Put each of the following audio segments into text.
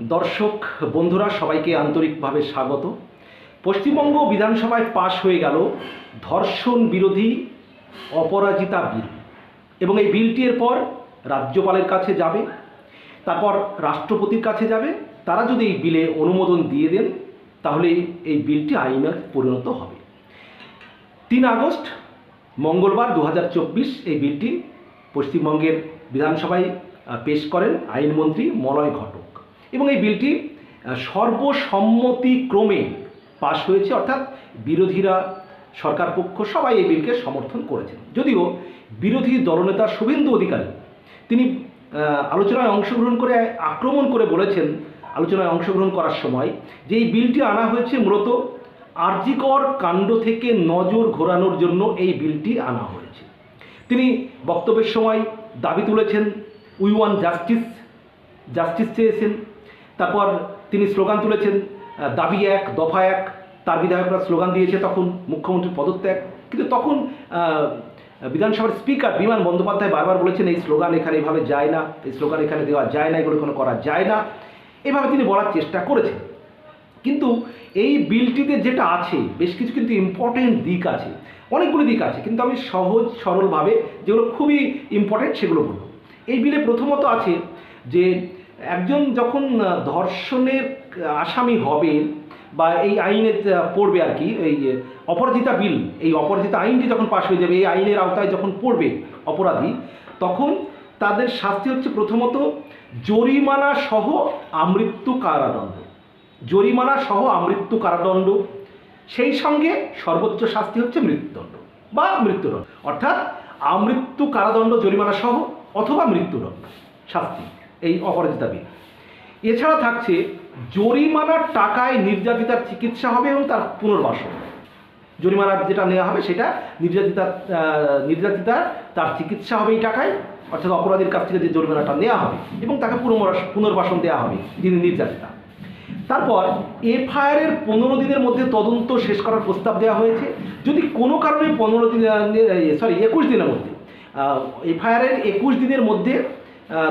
দর্শক, বন্ধুরা, সবাইকে আন্তরিকভাবে স্বাগত। পশ্চিমবঙ্গ বিধানসভায় পাশ হয়ে গেল ধর্ষণ বিরোধী অপরাজিতা বিল। এবং এই বিলটি এরপর রাজ্যপালের কাছে যাবে, তারপর রাষ্ট্রপতির কাছে যাবে। তারা যদি এই বিলে অনুমোদন দিয়ে দেন, তাহলে এই বিলটি আইনে পরিণত হবে। তিন আগস্ট, মঙ্গলবার দু হাজার চব্বিশ এই বিলটি পশ্চিমবঙ্গের বিধানসভায় পেশ করেন আইনমন্ত্রী মলয় ঘটক। এবং এই বিলটি সর্বসম্মতিক্রমে পাশ হয়েছে, অর্থাৎ বিরোধীরা সরকার পক্ষ সবাই এই বিলকে সমর্থন করেছেন। যদিও বিরোধী দলনেতা শুভেন্দু অধিকারী, তিনি আলোচনায় অংশগ্রহণ করে, আক্রমণ করে বলেছেন, আলোচনায় অংশগ্রহণ করার সময় যে এই বিলটি আনা হয়েছে মূলত আর্জিকর কাণ্ড থেকে নজর ঘোরানোর জন্য এই বিলটি আনা হয়েছে। তিনি বক্তব্যের সময় দাবি তুলেছেন উই ওয়ান জাস্টিস জাস্টিস চেয়েছেন তারপর তিনি স্লোগান তুলেছেন দাবি এক, দফা এক। তার বিধায়করা স্লোগান দিয়েছে তখন মুখ্যমন্ত্রীর পদত্যাগ। কিন্তু তখন বিধানসভার স্পিকার বিমান বন্দ্যোপাধ্যায় বারবার বলেছেন, এই স্লোগান এখানে এভাবে যায় না, এই স্লোগান এখানে দেওয়া যায় না, এগুলো কোনো করা যায় না। এভাবে তিনি বলার চেষ্টা করেছেন। কিন্তু এই বিলটিতে যেটা আছে, বেশ কিছু কিন্তু ইম্পর্টেন্ট দিক আছে, অনেকগুলো দিক আছে। কিন্তু আমি সহজ, সরলভাবে যেগুলো খুবই ইম্পর্টেন্ট সেগুলো বলব। এই বিলে প্রথমত আছে যে একজন যখন ধর্ষণের আসামি হবে বা এই আইনে পড়বে আর কি, এই অপরাজিতা বিল, এই অপরাজিতা আইনটি যখন পাশ হয়ে যাবে, এই আইনের আওতায় যখন পড়বে অপরাধী, তখন তাদের শাস্তি হচ্ছে প্রথমত জরিমানা সহ আমৃত্যু কারাদণ্ড। জরিমানা সহ আমৃত্যু কারাদণ্ড, সেই সঙ্গে সর্বোচ্চ শাস্তি হচ্ছে মৃত্যুদণ্ড বা মৃত্যুদণ্ড। অর্থাৎ আমৃত্যু কারাদণ্ড, জরিমানা সহ অথবা মৃত্যুদণ্ড শাস্তি। এই অপরাজিতা বিল এছাড়া থাকছে জরিমানার টাকায় নির্যাতিতার চিকিৎসা হবে এবং তার পুনর্বাসন। জরিমানা যেটা নেওয়া হবে সেটা নির্যাতিতার নির্যাতিতার তার চিকিৎসা হবে এই টাকায়, অর্থাৎ অপরাধীর কাছ থেকে যে জরিমানাটা নেওয়া হবে এবং তাকে পুনর্বাস- পুনর্বাসন দেওয়া হবে, যিনি নির্যাতিতা। তারপর এফআইআরের পনেরো দিনের মধ্যে তদন্ত শেষ করার প্রস্তাব দেওয়া হয়েছে। যদি কোনো কারণে পনেরো দিন সরি একুশ দিনের মধ্যে এফআইআরের একুশ দিনের মধ্যে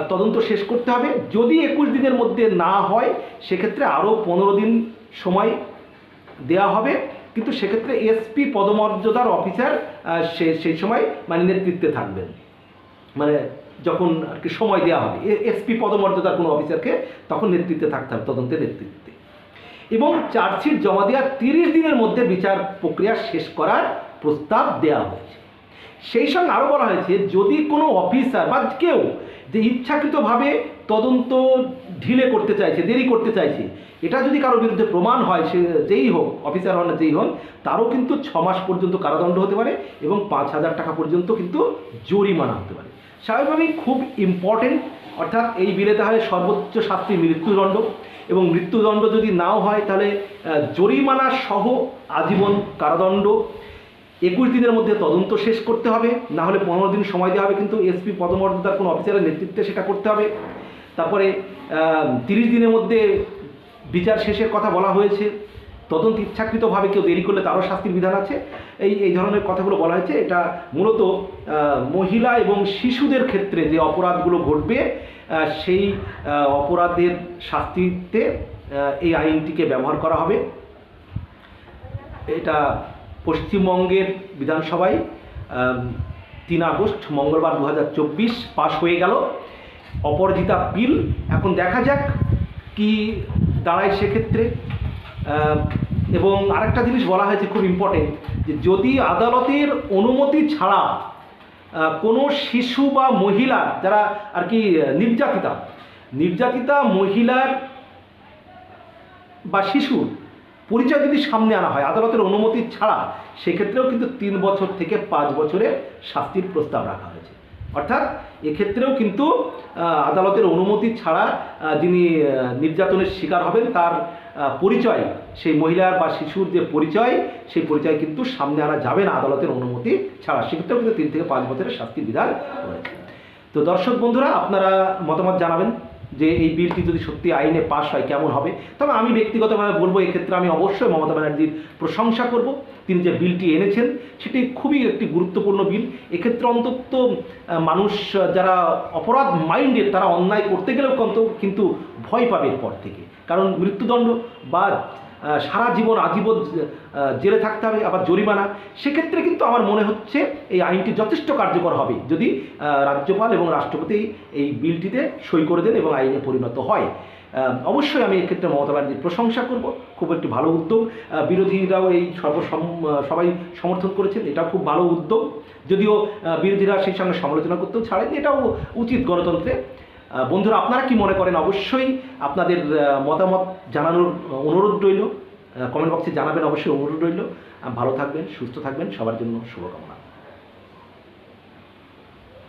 তদন্ত শেষ করতে হবে। যদি একুশ দিনের মধ্যে না হয়, সেক্ষেত্রে আরও পনেরো দিন সময় দেওয়া হবে। কিন্তু সেক্ষেত্রে এসপি পদমর্যাদার অফিসার সে, সেই সময় মানে নেতৃত্বে থাকবেন। মানে যখন আর কি সময় দেওয়া হবে। এসপি পদমর্যাদার কোনো অফিসারকে তখন নেতৃত্বে থাকতে হবে, তদন্তের নেতৃত্বে। এবং চার্জশিট জমা দেওয়ার তিরিশ দিনের মধ্যে বিচার প্রক্রিয়া শেষ করার প্রস্তাব দেওয়া হয়েছে। সেই সঙ্গে আরও বলা হয়েছে, যদি কোনো অফিসার বা কেউ যে ইচ্ছাকৃতভাবে তদন্ত ঢিলে করতে চাইছে, দেরি করতে চাইছে। এটা যদি কারোর বিরুদ্ধে প্রমাণ হয়, সে যেই হোক, অফিসার হন যেই হন, তারও কিন্তু ছ মাস পর্যন্ত কারাদণ্ড হতে পারে এবং পাঁচ হাজার টাকা পর্যন্ত কিন্তু জরিমানা হতে পারে। স্বাভাবিকভাবেই খুব ইম্পর্টেন্ট অর্থাৎ এই বিলে তাহলে সর্বোচ্চ শাস্তি মৃত্যুদণ্ড এবং মৃত্যুদণ্ড যদি নাও হয়, তাহলে জরিমানা সহ আজীবন কারাদণ্ড একুশ দিনের মধ্যে তদন্ত শেষ করতে হবে, না হলে পনেরো দিন সময় দেওয়া হবে, কিন্তু এসপি পদমর্যাদার কোনো অফিসারের নেতৃত্বে সেটা করতে হবে। তারপরে তিরিশ দিনের মধ্যে বিচার শেষের কথা বলা হয়েছে। তদন্ত ইচ্ছাকৃতভাবে কেউ দেরি করলে তারও শাস্তির বিধান আছে। এই এই ধরনের কথাগুলো বলা হয়েছে। এটা মূলত মহিলা এবং শিশুদের ক্ষেত্রে যে অপরাধগুলো ঘটবে সেই অপরাধের শাস্তিতে এই আইনটিকে ব্যবহার করা হবে। এটা পশ্চিমবঙ্গের বিধানসভায় তিন আগস্ট, মঙ্গলবার দু হাজার চব্বিশ পাশ হয়ে গেল। অপরাজিতা বিল, এখন দেখা যাক কি দাঁড়ায় সেক্ষেত্রে। এবং আরেকটা জিনিস বলা হয়েছে খুব ইম্পর্টেন্ট যে যদি আদালতের অনুমতি ছাড়া কোনো শিশু বা মহিলা, যারা আর কি, নির্যাতিতা নির্যাতিতা মহিলার বা শিশুর পরিচয় যদি সামনে আনা হয়, আদালতের অনুমতি ছাড়া, সেক্ষেত্রেও কিন্তু তিন বছর থেকে পাঁচ বছরের শাস্তির প্রস্তাব রাখা হয়েছে। অর্থাৎ এক্ষেত্রেও কিন্তু আদালতের অনুমতি ছাড়া যিনি নির্যাতনের শিকার হবেন, তার পরিচয়, সেই মহিলার বা শিশুর যে পরিচয়, সেই পরিচয় কিন্তু সামনে আনা যাবে না আদালতের অনুমতি ছাড়া। সেক্ষেত্রেও কিন্তু তিন থেকে পাঁচ বছরের শাস্তির বিধান রয়েছে। তো দর্শক বন্ধুরা, আপনারা মতামত জানাবেন। যে এই বিলটি যদি সত্যি আইনে পাশ হয় কেমন হবে? তবে আমি ব্যক্তিগতভাবে বলব, এক্ষেত্রে আমি অবশ্যই মমতা ব্যানার্জির প্রশংসা করব। তিনি যে বিলটি এনেছেন, সেটি খুবই একটি গুরুত্বপূর্ণ বিল। এক্ষেত্রে অন্তত মানুষ যারা অপরাধ মাইন্ডের তারা অন্যায় করতে গেলেও কিন্তু ভয় পাবে এরপর থেকে। কারণ মৃত্যুদণ্ড বা সারা জীবন আজীবন জেলে থাকতে হবে, আবার জরিমানা। সেক্ষেত্রে কিন্তু আমার মনে হচ্ছে এই আইনটি যথেষ্ট কার্যকর হবে, যদি রাজ্যপাল এবং রাষ্ট্রপতি এই বিলটিতে সই করে দেন এবং আইনে পরিণত হয়। অবশ্যই আমি এক্ষেত্রে মমতা ব্যানার্জির প্রশংসা করব, খুব একটি ভালো উদ্যোগ। বিরোধীরাও এই সর্বসম সবাই সমর্থন করেছেন, এটাও খুব ভালো উদ্যোগ। যদিও বিরোধীরা সেই সঙ্গে সমালোচনা করতেও ছাড়েন এটাও উচিত গণতন্ত্রে। বন্ধুরা, আপনারা কি মনে করেন? অবশ্যই আপনাদের মতামত জানানোর অনুরোধ রইল। কমেন্ট বক্সে জানাবেন, অবশ্যই অনুরোধ রইল। ভালো থাকবেন, সুস্থ থাকবেন। সবার জন্য শুভকামনা।